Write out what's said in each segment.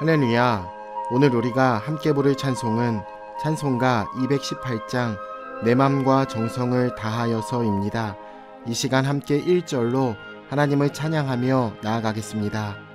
할렐루야. 오늘 우리가 함께 부를 찬송은 찬송가 218장 내 맘과 정성을 다하여서입니다. 이 시간 함께 1절로 하나님을 찬양하며 나아가겠습니다.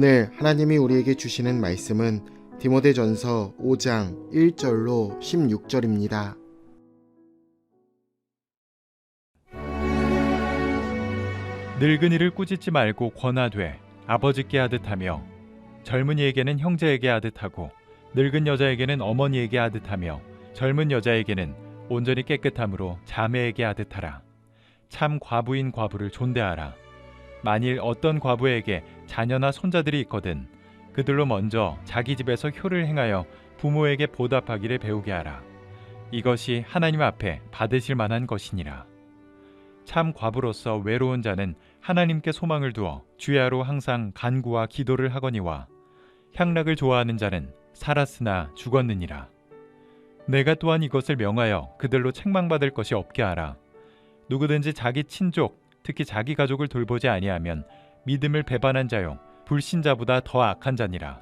오늘 하나님이 우리에게 주시는 말씀은 디모데전서 5장 1절로 16절입니다. 늙은이를 꾸짖지 말고 권하되 아버지께 하듯 하며 젊은이에게는 형제에게 하듯 하고 늙은 여자에게는 어머니에게 하듯 하며 젊은 여자에게는 온전히 깨끗함으로 자매에게 하듯 하라 참 과부인 과부를 존대하라 만일 어떤 과부에게 자녀나 손자들이 있거든 그들로 먼저 자기 집에서 효를 행하여 부모에게 보답하기를 배우게 하라 이것이 하나님 앞에 받으실 만한 것이니라 참 과부로서 외로운 자는 하나님께 소망을 두어 주야로 항상 간구와 기도를 하거니와 향락을 좋아하는 자는 살았으나 죽었느니라. 내가 또한 이것을 명하여 그들로 책망받을 것이 없게 하라. 누구든지 자기 친족, 특히 자기 가족을 돌보지 아니하면 믿음을 배반한 자요 불신자보다 더 악한 자니라.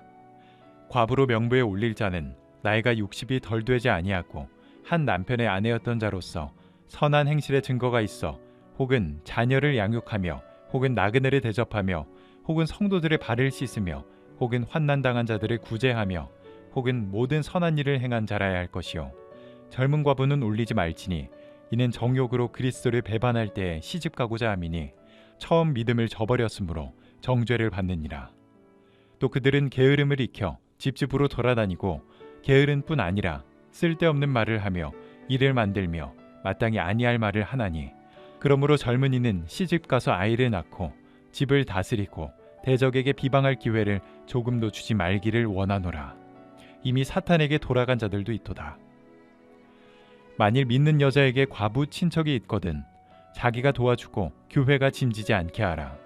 과부로 명부에 올릴 자는 나이가 60이 덜 되지 아니하고 한 남편의 아내였던 자로서 선한 행실의 증거가 있어 혹은 자녀를 양육하며 혹은 나그네를 대접하며 혹은 성도들의 발을 씻으며 혹은 환난 당한 자들을 구제하며 혹은 모든 선한 일을 행한 자라야 할 것이요 젊은 과부는 울리지 말지니 이는 정욕으로 그리스도를 배반할 때에 시집 가고자 함이니 처음 믿음을 저버렸으므로 정죄를 받느니라 또 그들은 게으름을 익혀 집집으로 돌아다니고 게으른 뿐 아니라 쓸데없는 말을 하며 일을 만들며 마땅히 아니할 말을 하나니 그러므로 젊은이는 시집 가서 아이를 낳고 집을 다스리고 대적에게 비방할 기회를 조금도 주지 말기를 원하노라. 이미 사탄에게 돌아간 자들도 있도다. 만일 믿는 여자에게 과부 친척이 있거든 자기가 도와주고 교회가 짐지지 않게 하라.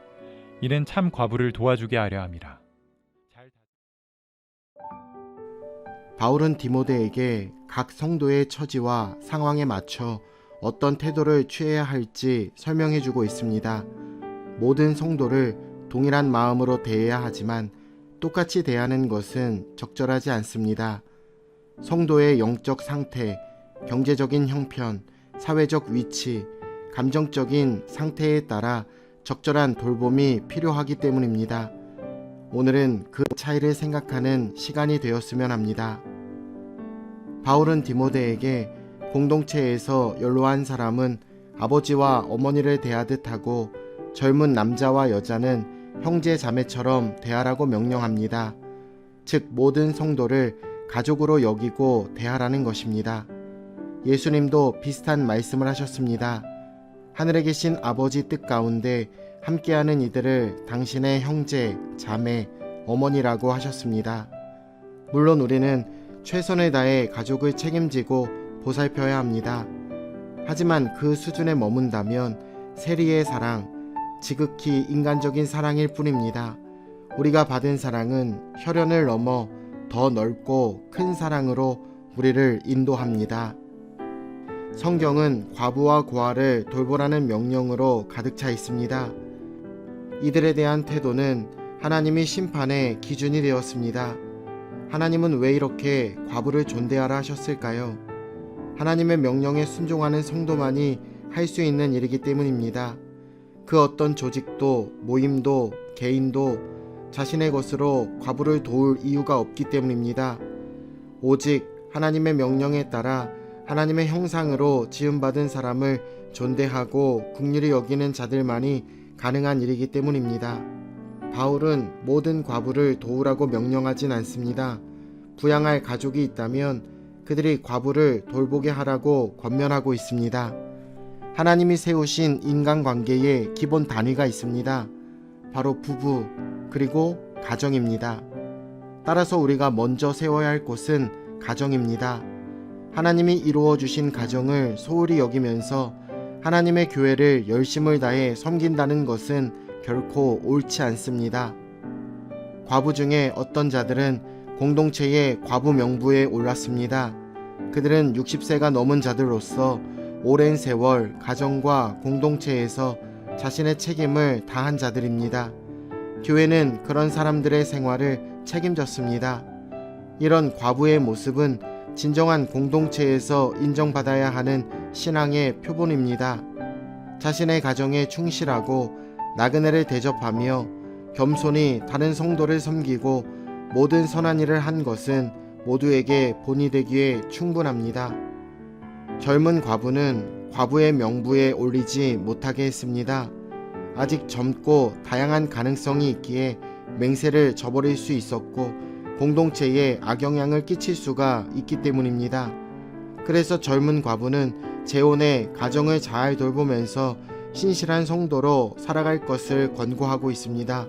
이는 참 과부를 도와주게 하려 함이라. 잘 바울은 디모데에게 각 성도의 처지와 상황에 맞춰 어떤 태도를 취해야 할지 설명해 주고 있습니다. 모든 성도를 동일한 마음으로 대해야 하지만 똑같이 대하는 것은 적절하지 않습니다. 성도의 영적 상태, 경제적인 형편, 사회적 위치, 감정적인 상태에 따라 적절한 돌봄이 필요하기 때문입니다. 오늘은 그 차이를 생각하는 시간이 되었으면 합니다. 바울은 디모데에게 공동체에서 연로한 사람은 아버지와 어머니를 대하듯 하고 젊은 남자와 여자는 형제 자매처럼 대하라고 명령합니다. 즉 모든 성도를 가족으로 여기고 대하라는 것입니다. 예수님도 비슷한 말씀을 하셨습니다. 하늘에 계신 아버지 뜻 가운데 함께하는 이들을 당신의 형제, 자매, 어머니라고 하셨습니다. 물론 우리는 최선을 다해 가족을 책임지고 보살펴야 합니다. 하지만 그 수준에 머문다면 세리의 사랑, 지극히 인간적인 사랑일 뿐입니다. 우리가 받은 사랑은 혈연을 넘어 더 넓고 큰 사랑으로 우리를 인도합니다. 성경은 과부와 고아를 돌보라는 명령으로 가득 차 있습니다. 이들에 대한 태도는 하나님이 심판의 기준이 되었습니다. 하나님은 왜 이렇게 과부를 존대하라 하셨을까요? 하나님의 명령에 순종하는 성도만이 할 수 있는 일이기 때문입니다. 그 어떤 조직도 모임도 개인도 자신의 것으로 과부를 도울 이유가 없기 때문입니다. 오직 하나님의 명령에 따라 하나님의 형상으로 지음받은 사람을 존대하고 국률이 여기는 자들만이 가능한 일이기 때문입니다. 바울은 모든 과부를 도우라고 명령하진 않습니다. 부양할 가족이 있다면 그들이 과부를 돌보게 하라고 권면하고 있습니다. 하나님이 세우신 인간관계에 기본 단위가 있습니다. 바로 부부, 그리고 가정입니다. 따라서 우리가 먼저 세워야 할 곳은 가정입니다. 하나님이 이루어 주신 가정을 소홀히 여기면서 하나님의 교회를 열심을 다해 섬긴다는 것은 결코 옳지 않습니다. 과부 중에 어떤 자들은 공동체의 과부 명부에 올랐습니다. 그들은 60세가 넘은 자들로서 오랜 세월 가정과 공동체에서 자신의 책임을 다한 자들입니다. 교회는 그런 사람들의 생활을 책임졌습니다. 이런 과부의 모습은 진정한 공동체에서 인정받아야 하는 신앙의 표본입니다. 자신의 가정에 충실하고 나그네를 대접하며 겸손히 다른 성도를 섬기고 모든 선한 일을 한 것은 모두에게 본이 되기에 충분합니다. 젊은 과부는 과부의 명부에 올리지 못하게 했습니다. 아직 젊고 다양한 가능성이 있기에 맹세를 저버릴 수 있었고 공동체에 악영향을 끼칠 수가 있기 때문입니다. 그래서 젊은 과부는 재혼의 가정을 잘 돌보면서 신실한 성도로 살아갈 것을 권고하고 있습니다.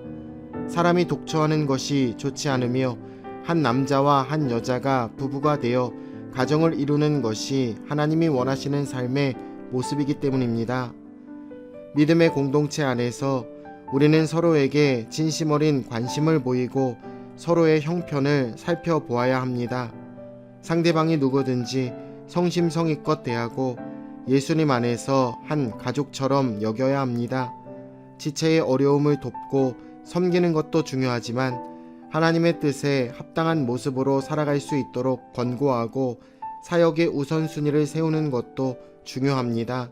사람이 독처하는 것이 좋지 않으며 한 남자와 한 여자가 부부가 되어 가정을 이루는 것이 하나님이 원하시는 삶의 모습이기 때문입니다. 믿음의 공동체 안에서 우리는 서로에게 진심 어린 관심을 보이고 서로의 형편을 살펴보아야 합니다. 상대방이 누구든지 성심성의껏 대하고 예수님 안에서 한 가족처럼 여겨야 합니다. 지체의 어려움을 돕고 섬기는 것도 중요하지만 하나님의 뜻에 합당한 모습으로 살아갈 수 있도록 권고하고 사역의 우선순위를 세우는 것도 중요합니다.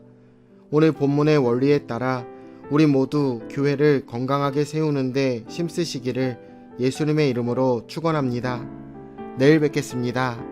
오늘 본문의 원리에 따라 우리 모두 교회를 건강하게 세우는데 힘쓰시기를 예수님의 이름으로 축원합니다. 내일 뵙겠습니다.